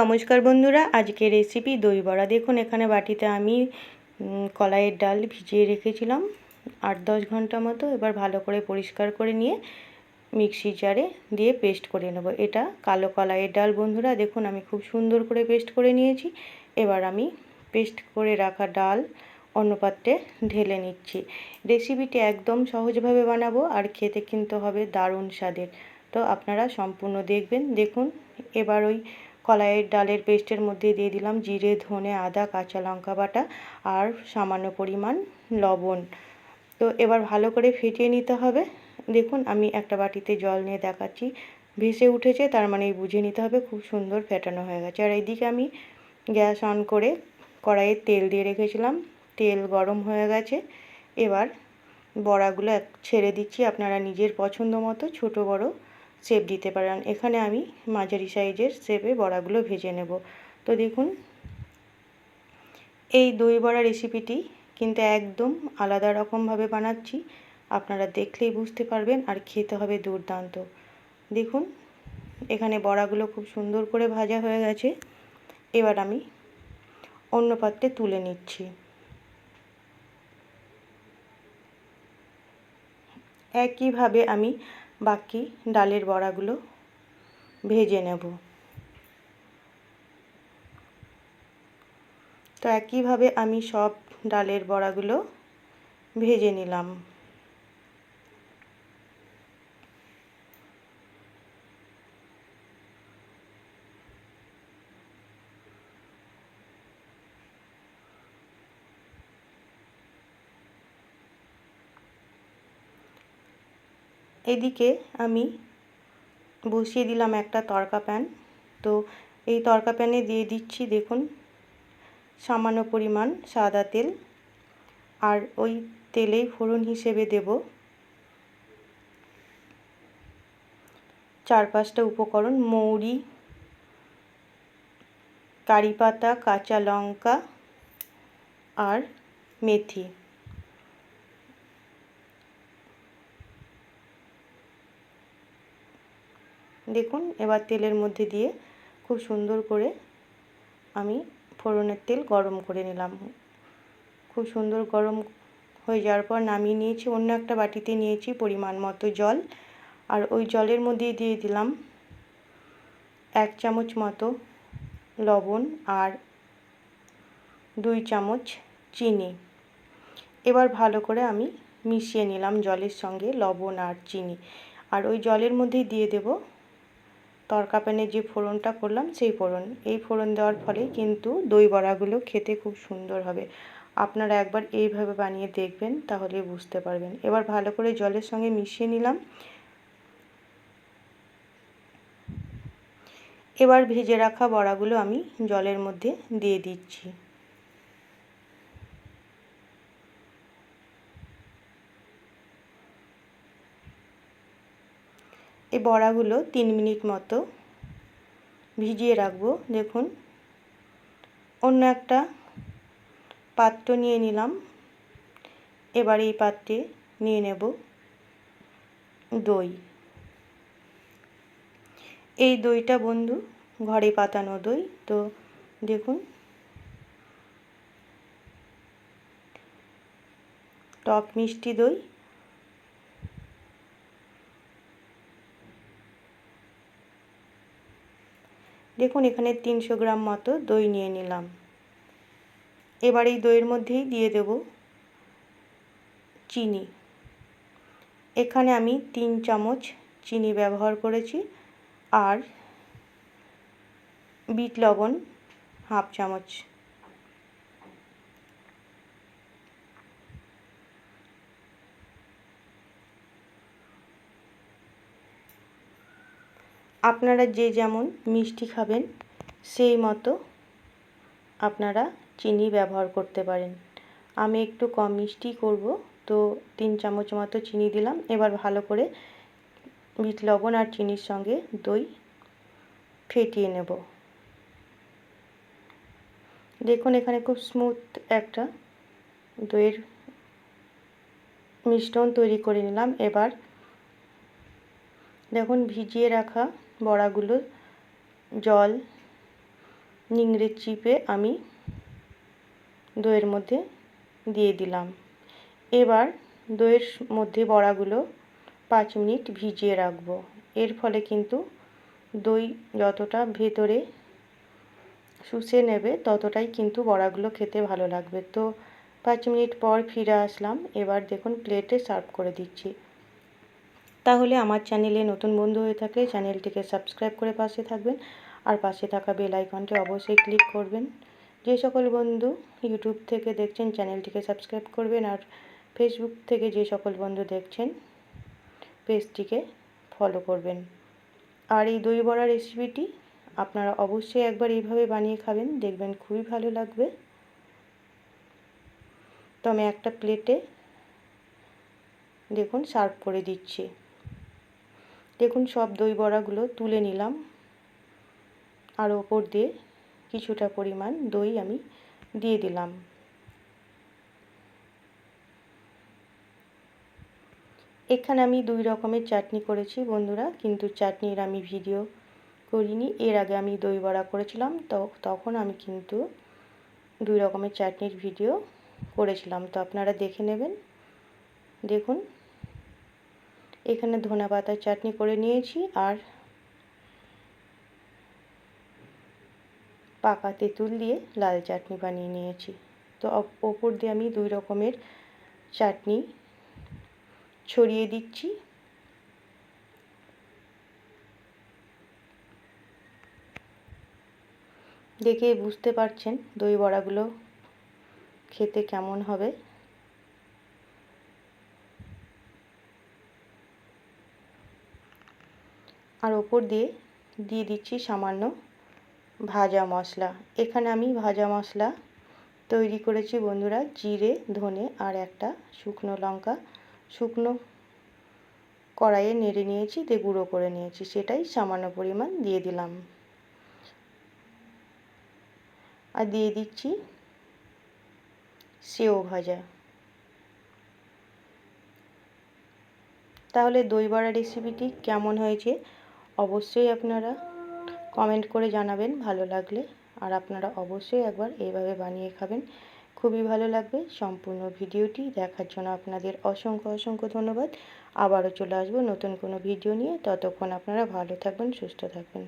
নমস্কার বন্ধুরা আজকে রেসিপি দই বড়া। দেখুন, এখানে বাটিতে আমি কলাইয়ের ডাল ভিজিয়ে রেখেছিলাম। আট দশ ঘণ্টা মতো এবার ভালো করে পরিষ্কার করে নিয়ে মিক্সি জারে দিয়ে পেস্ট করে নেব। এটা কালো কলাইয়ের ডাল বন্ধুরা, দেখুন আমি খুব সুন্দর করে পেস্ট করে নিয়েছি। এবার আমি পেস্ট করে রাখা ডাল অন্য পাত্রে ঢেলে নিচ্ছি। রেসিপিটি একদম সহজভাবে বানাবো, আর খেতে কিন্তু হবে দারুণ স্বাদের। তো আপনারা সম্পূর্ণ দেখবেন। দেখুন, এবার ওই কলাইয়ের ডালের পেস্টের মধ্যে দিয়ে দিলাম জিরে, ধনে, আদা, কাঁচা লঙ্কা বাটা আর সামান্য পরিমাণ লবণ। তো এবার ভালো করে ফেটিয়ে নিতে হবে। দেখুন, আমি একটা বাটিতে জল নিয়ে দেখাচ্ছি। ভেসে উঠেছে, তার মানে বুঝে নিতে হবে, খুব সুন্দর ফেটানো হয়ে গেছে। আর এইদিকে আমি গ্যাস অন করে কড়াইয়ে তেল দিয়ে রেখেছিলাম। তেল গরম হয়ে গেছে। এবার বড়াগুলো ছেড়ে দিচ্ছি। আপনারা নিজের পছন্দ মতো, ছোটো, বড় শেপ দিতে পারেন এখানে আমি মাঝারি সাইজের শেপে বড়াগুলো ভেজে নেব। তো দেখুন, এই দই বড়া রেসিপিটি কিন্তু একদম আলাদা রকমভাবে বানাচ্ছি। আপনারা দেখলেই বুঝতে পারবেন আর খেতে হবে দুর্দান্ত। দেখুন, এখানে বড়াগুলো খুব সুন্দর করে ভাজা হয়ে গেছে। এবার আমি অন্য পাত্রে তুলে নিচ্ছি। একইভাবে আমি বাকি ডালের বড়াগুলো ভেজে নেব। তো একইভাবে আমি সব ডালের বড়াগুলো ভেজে নিলাম। এদিকে আমি বসিয়ে দিলাম একটা তরকা প্যান। তো এই তরকা প্যানে দিয়ে দিচ্ছি, দেখুন, সামান্য পরিমাণ সাদা তেল। আর ওই তেলেই ফোড়ন হিসেবে দেব চার পাঁচটা উপকরণ, মৌরি, কারি পাতা, কাঁচা লঙ্কা আর মেথি। দেখুন, এবার তেলের মধ্যে দিয়ে খুব সুন্দর করে আমি ফোড়নের তেল গরম করে নিলাম। খুব সুন্দর গরম হয়ে যাওয়ার পর নামিয়ে নিয়েছি, অন্য একটা বাটিতে নিয়েছি পরিমাণ মতো জল। আর ওই জলের মধ্যে দিয়ে দিলাম এক চামচ মতো লবণ আর দুই চামচ চিনি। এবার ভালো করে আমি মিশিয়ে নিলাম জলের সঙ্গে লবণ আর চিনি। আর ওই জলের মধ্যেই দিয়ে দেব তরকা প্যানে যে ফোড়নটা করলাম, সেই ফোড়ন। এই ফোড়ন দেওয়ার ফলে কিন্তু দই বড়াগুলো খেতে খুব সুন্দর হবে। আপনারা একবার এইভাবে বানিয়ে দেখবেন, তাহলে বুঝতে পারবেন। এবার ভালো করে জলের সঙ্গে মিশিয়ে নিলাম। এবার ভেজে রাখা বড়াগুলো আমি জলের মধ্যে দিয়ে দিচ্ছি। এই বড়াগুলো তিন মিনিট মতো ভিজিয়ে রাখব। দেখুন, অন্য একটা পাত্র নিয়ে নিলাম। এবার এই পাত্রে নিয়ে নেব দই। এই দইটা বন্ধু ঘরে পাতানো দই। তো দেখুন, টক মিষ্টি দই দেখুন, এখানে তিনশো গ্রাম মতো দই নিয়ে নিলাম। এবার এই দইয়ের মধ্যেই দিয়ে দেব চিনি। এখানে আমি তিন চামচ চিনি ব্যবহার করেছি আর বিট লবণ হাফ চামচ। আপনারা যে যেমন মিষ্টি খাবেন, সেই মতো আপনারা চিনি ব্যবহার করতে পারেন। আমি একটু কম মিষ্টি করব, তো তিন চামচ মতো চিনি দিলাম। এবার ভালো করে বিট লবণ আর চিনির সঙ্গে দই ফেটিয়ে নেব। দেখুন, এখানে খুব স্মুথ একটা দইয়ের মিশ্রণ তৈরি করে নিলাম। এবার দেখুন, ভিজিয়ে রাখা বড়াগুলো, জল, নিংড়ে চিপে আমি দইয়ের মধ্যে দিয়ে দিলাম। এবার দইয়ের মধ্যে বড়াগুলো পাঁচ মিনিট ভিজিয়ে রাখব। এর ফলে কিন্তু দই যতটা ভেতরে শুষে নেবে, ততটাই কিন্তু বড়াগুলো খেতে ভালো লাগবে। তো পাঁচ মিনিট পর ফিরে আসলাম। এবার দেখুন প্লেটে সার্ভ করে দিচ্ছি। তাহলে আমার চ্যানেলে নতুন বন্ধু হয়ে থাকলে চ্যানেলটিকে সাবস্ক্রাইব করে পাশে থাকবেন আর পাশে থাকা বেল আইকনটি অবশ্যই ক্লিক করবেন। যে সকল বন্ধু ইউটিউব থেকে দেখছেন চ্যানেলটিকে সাবস্ক্রাইব করবেন আর ফেসবুক থেকে যে সকল বন্ধু দেখছেন পেজটিকে ফলো করবেন। আর এই দই বড়া রেসিপিটি আপনারা অবশ্যই একবার এইভাবে বানিয়ে খাবেন, দেখবেন খুবই ভালো লাগবে। তো আমি একটা প্লেটে দেখুন, সার্ভ করে দিচ্ছি। দেখুন, সব দই বড়াগুলো তুলে নিলাম। আর ওপর দিয়ে কিছুটা পরিমাণ দই আমি দিয়ে দিলাম। এখানে আমি দুই রকমের চাটনি করেছি বন্ধুরা, কিন্তু চাটনির আমি ভিডিও করিনি। এর আগে আমি দই বড়া করেছিলাম, তো তখন আমি কিন্তু দুই রকমের চাটনির ভিডিও করেছিলাম। তো আপনারা দেখে নেবেন। দেখুন এখানে ধনে পাতার চাটনি করে নিয়েছি আর পাকা তেঁতুল দিয়ে লাল চাটনি বানিয়ে নিয়েছি। তো ওপর দিয়ে আমি দুই রকমের চাটনি ছড়িয়ে দিচ্ছি। দেখে বুঝতে পারছেন দই বড়াগুলো খেতে কেমন হবে। আর ওপর দিয়ে দিয়ে দিচ্ছি সামান্য ভাজা মশলা। এখানে আমি ভাজা মশলা তৈরি করেছি বন্ধুরা, জিরে, ধনে আর একটা শুকনো লঙ্কা। শুকনো কড়াইয়ে নেড়ে নিয়েছি, দিয়ে গুঁড়ো করে নিয়েছি, সেটাই সামান্য পরিমাণ দিয়ে দিলাম। আর দিয়ে দিচ্ছি সেও ভাজা। তাহলে দই বড়া রেসিপিটি কেমন হয়েছে? অবশ্যই আপনারা কমেন্ট করে জানাবেন, ভালো লাগলে। আর আপনারা অবশ্যই একবার এইভাবে বানিয়ে খাবেন। খুবই ভালো লাগবে। সম্পূর্ণ ভিডিওটি দেখার জন্য আপনাদের অসংখ্য অসংখ্য ধন্যবাদ। আবারও চলে আসব নতুন কোনো ভিডিও নিয়ে। ততক্ষণ আপনারা ভালো থাকবেন, সুস্থ থাকবেন।